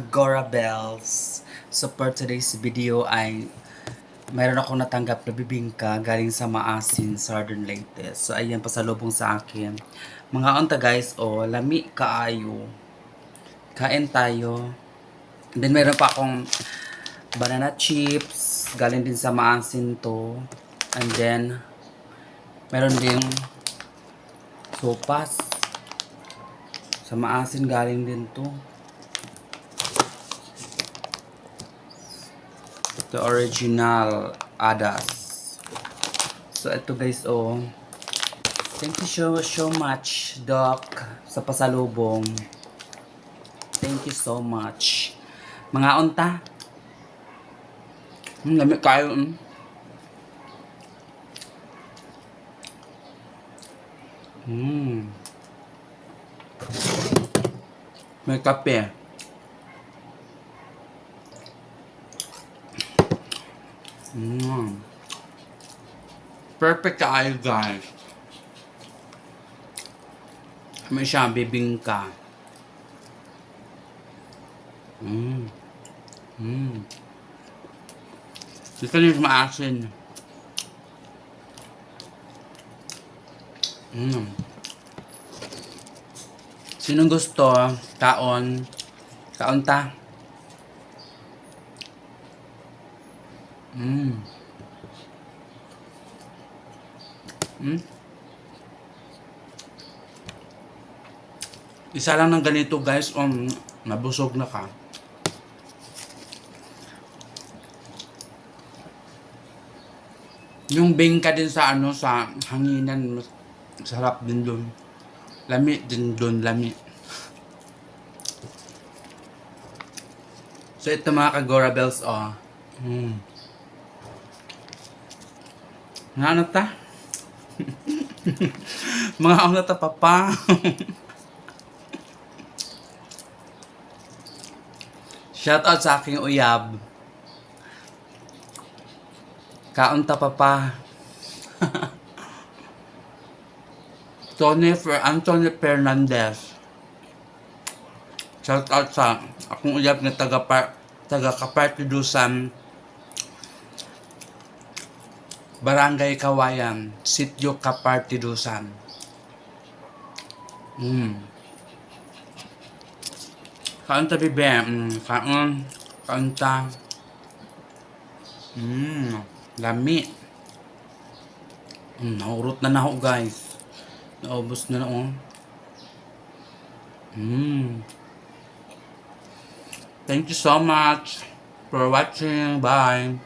Kagora Bells. So for today's video ay mayroon ako natanggap na bibingka galing sa Maasin, Southern Leyte. So ayan pasalubong sa akin. Mga onta guys, oh, lami kaayo. Kain tayo. Then meron pa akong banana chips. Galing din sa Maasin to. And then meron din sopas. Sa Maasin galing din to. The original Adas. So, ito guys, oh. Thank you so, so much, Doc, sa pasalubong. Thank you so much. Mga unta. Hmm, lamig kayo, hmm. Hmm. May kape. Mm. Perfect kayo guys. May siya bibingka. Mm. Mm. Ito yung maasin. Mm. Sinong gusto? Kaon. Kaon ta. Mm. Mm. Isa lang ng ganito guys, um, nabusog na ka. Yung bingka din sa ano, sa hanginan, sarap din dun. Lami din dun, lami. So ito mga kagora bells, oh. Mm. Nga ano ta? mga ano ta papa? Shout out sa aking uyab. Kaunta papa. Tony Fer Anthony Fernandez. Shout out sa akong uyab na taga taga Kapartidusan Barangay Kawayan, Sityo Kapartidusan. Mm. Kaunta bibe, mm, kaon, kaunta. Mm, lami. Mm, naurot na na ako guys. Naubos na na ako. Mm. Thank you so much for watching. Bye.